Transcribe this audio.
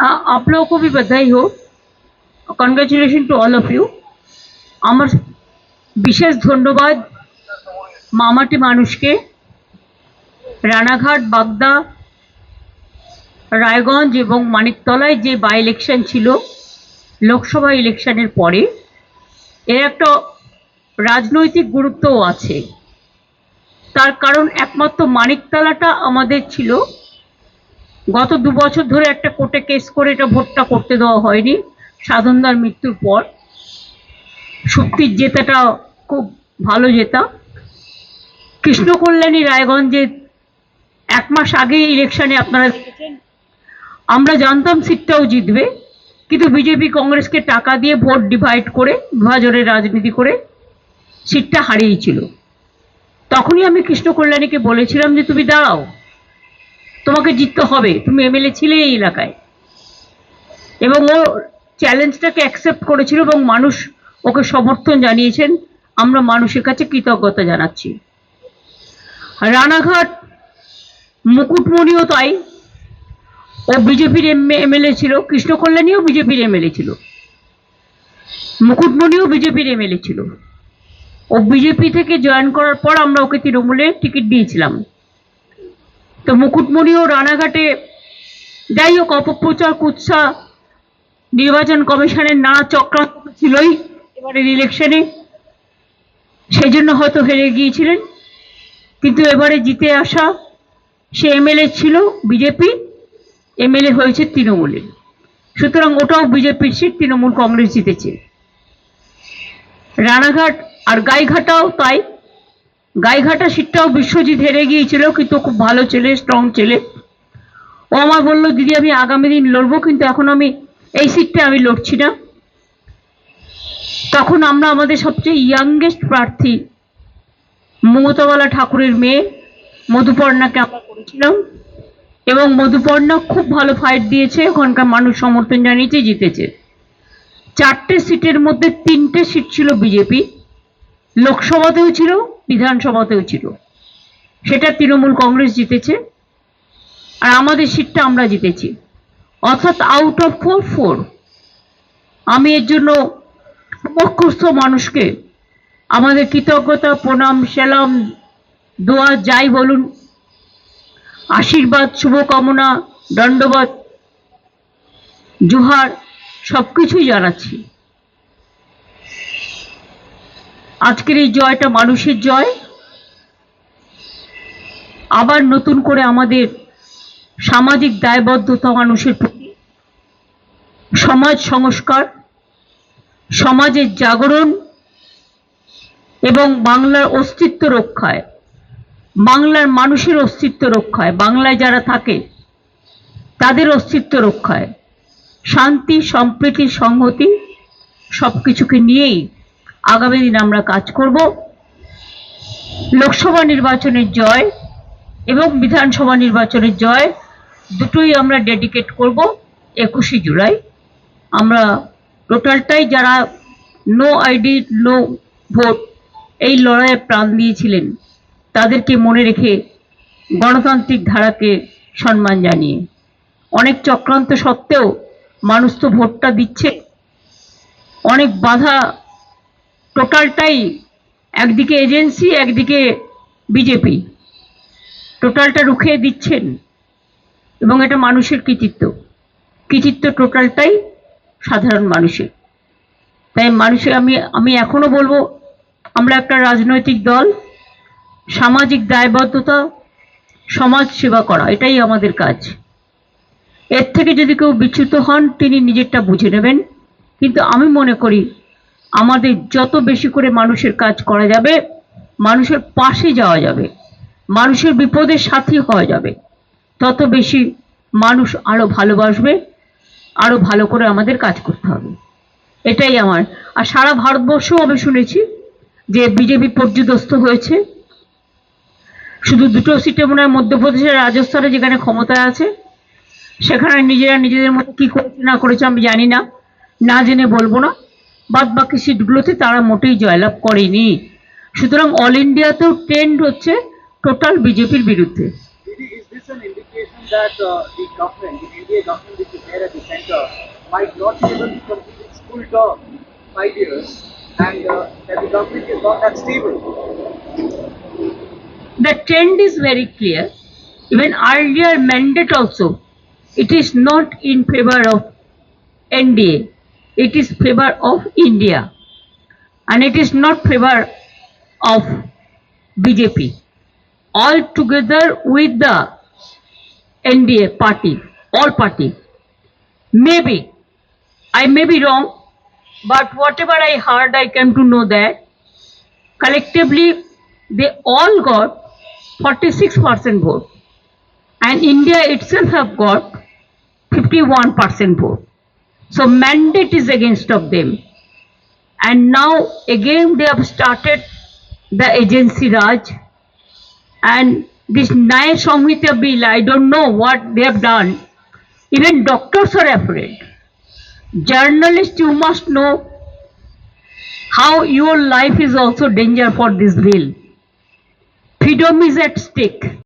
आ- आप लोगों को भी बधाई हो congratulation to all of you আমার বিশেষ ধন্যবাদ মামাটি মানুষকে রানাঘাট বাগদা রায়গঞ্জ এবং মানিকতলায় যে বাই ইলেকশন ছিল লোকসভা ইলেকশনের পরে এর একটা রাজনৈতিক গুরুত্বও আছে তার কারণ একমাত্র মানিকতলাটা আমাদের ছিল গত দু বছর ধরে একটা কোর্টে কেস করে এটা ভোটটা করতে দেওয়া হয়নি। সাধনদার মৃত্যুর পর। শক্তির জেতাটা খুব ভালো জেতা। কৃষ্ণ কল্যাণী রায়গঞ্জে এক মাস আগে ইলেকশনে আপনারা আমরা জানতাম সিটটাও জিতবে। কিন্তু বিজেপি কংগ্রেসকে টাকা দিয়ে ভোট ডিভাইড করে বিভাজনের রাজনীতি করে সিটটা হারিয়েছিল। তখনই আমি কৃষ্ণ কল্যাণীকে বলেছিলাম যে, তুমি দাঁড়াও তোমাকে জিততে হবে। তুমি এমএলএ ছিলে এই এলাকায়। এবং ও চ্যালেঞ্জটাকে অ্যাকসেপ্ট করেছিল এবং মানুষ ওকে সমর্থন জানিয়েছেন। আমরা মানুষের কাছে কৃতজ্ঞতা জানাচ্ছি। রানাঘাট, মুকুটমণিও তাই। ও বিজেপির এমএলএ ছিল। কৃষ্ণ কল্যাণীও বিজেপির এমএলএ ছিল। মুকুটমণিও বিজেপির এমএলএ ছিল। ও বিজেপি থেকে জয়েন করার পর আমরা ওকে তৃণমূলে টিকিট দিয়েছিলাম। তো মুকুটমণিও রানাঘাটে। যাই হোক অপপ্রচার, কুৎসা, নির্বাচন কমিশনের নানা চক্রান্ত ছিলই এবারের ইলেকশনে। সেই জন্য হয়তো হেরে গিয়েছিলেন। কিন্তু এবারে জিতে আসা সে এমএলএ ছিল বিজেপি, এমএলএ হয়েছে তৃণমূলের। সুতরাং ওটাও বিজেপির সিট, তৃণমূল কংগ্রেস জিতেছে। রানাঘাট আর গাইঘাটাও তাই। গাইঘাটা সিটটাও বিশ্বজিৎ হেরে গিয়েছিল, কিন্তু খুব ভালো ছেলে স্ট্রং ছেলে। ও আমার বলল, দিদি, আমি আগামী দিন লড়বো, কিন্তু এখন আমি এই সিটটা আমি লড়ছি না। তখন আমরা আমাদের সবচেয়ে ইয়াংগেস্ট প্রার্থী, মমতাবালা ঠাকুরের মেয়ে, মধুপর্ণাকে আমরা করেছিলাম। এবং মধুপর্ণা খুব ভালো ফাইট দিয়েছে, ওখানকার মানুষ সমর্থন জানিয়েছে, জিতেছে। চারটে সিটের মধ্যে তিনটে সিট ছিল বিজেপি। লোকসভাতেও ছিল বিধানসভাতেও ছিল। সেটা তৃণমূল কংগ্রেস জিতেছে আর আমাদের সিটটা আমরা জিতেছি। অর্থাৎ আউট অফ ফোর ফোর আমি এর জন্য মুখস্থ মানুষকে আমাদের কৃতজ্ঞতা, প্রণাম, সেলাম, দোয়া, যাই বলুন, আশীর্বাদ, শুভকামনা, দণ্ডবাদ, জোহার সব কিছুই জানাচ্ছি। আজকের এই জয়টা মানুষের জয়। আবার নতুন করে আমাদের সামাজিক দায়বদ্ধতা মানুষের প্রতি, সমাজ সংস্কার, সমাজের জাগরণ এবং বাংলার অস্তিত্ব রক্ষায়, বাংলার মানুষের অস্তিত্ব রক্ষায়, বাংলায় যারা থাকে তাদের অস্তিত্ব রক্ষায় শান্তি, সম্প্রীতি, সংহতি সব কিছুকে নিয়েই আগামী দিন আমরা কাজ করব। লোকসভা নির্বাচনের জয় এবং বিধানসভা নির্বাচনের জয় দুটোই আমরা ডেডিকেট করব একুশে জুলাই। আমরা টোটালটাই যারা নো আইডি নো ভোট এই লড়াইয়ে প্রাণ দিয়েছিলেন, তাদেরকে মনে রেখে গণতান্ত্রিক ধারাকে সম্মান জানিয়ে। অনেক চক্রান্ত সত্ত্বেও মানুষ তো ভোটটা দিচ্ছে। অনেক বাধা টোটালটাই একদিকে এজেন্সি, একদিকে বিজেপি। টোটালটা রুখে দিচ্ছেন এবং এটা মানুষের কৃতিত্ব। কৃতিত্ব টোটালটাই সাধারণ মানুষের। তাই মানুষের আমি আমি এখনও বলব, আমরা একটা রাজনৈতিক দল, সামাজিক দায়বদ্ধতা, সমাজ সেবা করা, এটাই আমাদের কাজ। এর থেকে যদি কেউ বিচ্যুত হন, তিনি নিজেরটা বুঝে নেবেন। কিন্তু আমি মনে করি আমাদের যত বেশি করে মানুষের কাজ করা যাবে, মানুষের পাশে যাওয়া যাবে, মানুষের বিপদের সাথী হওয়া যাবে। তত বেশি মানুষ আরও ভালোবাসবে, আরও ভালো করে আমাদের কাজ করতে হবে। এটাই আমার। আর সারা ভারতবর্ষও আমি শুনেছি যে বিজেপি পর্যদস্ত হয়েছে। শুধু দুটো সিটে মনে হয় মধ্যপ্রদেশে রাজস্থানে যেখানে ক্ষমতায় আছে, সেখানে নিজেরা নিজেদের মতো কি করেছে না করেছে আমি জানি না। না জেনে বলব না। বাদ বাকি সিটগুলোতে তারা মোটেই জয়লাভ করেনি। সুতরাং অল ইন্ডিয়াতেও ট্রেন্ড হচ্ছে টোটাল বিজেপির বিরুদ্ধে। The trend is very clear even earlier mandate also it is not in favour of NDA it is favor of india. And it is not favor of bjp all together with the nda party all party. Maybe i may be wrong but whatever i heard i came to know that collectively they all got 46% vote. And India itself have got 51% vote. So mandate is against of them. And now again they have started the agency Raj and this Naya Samhita bill, I don't know what they have done. Even doctors are afraid. Journalists, you must know how your life is also danger for this bill. Freedom is at stake.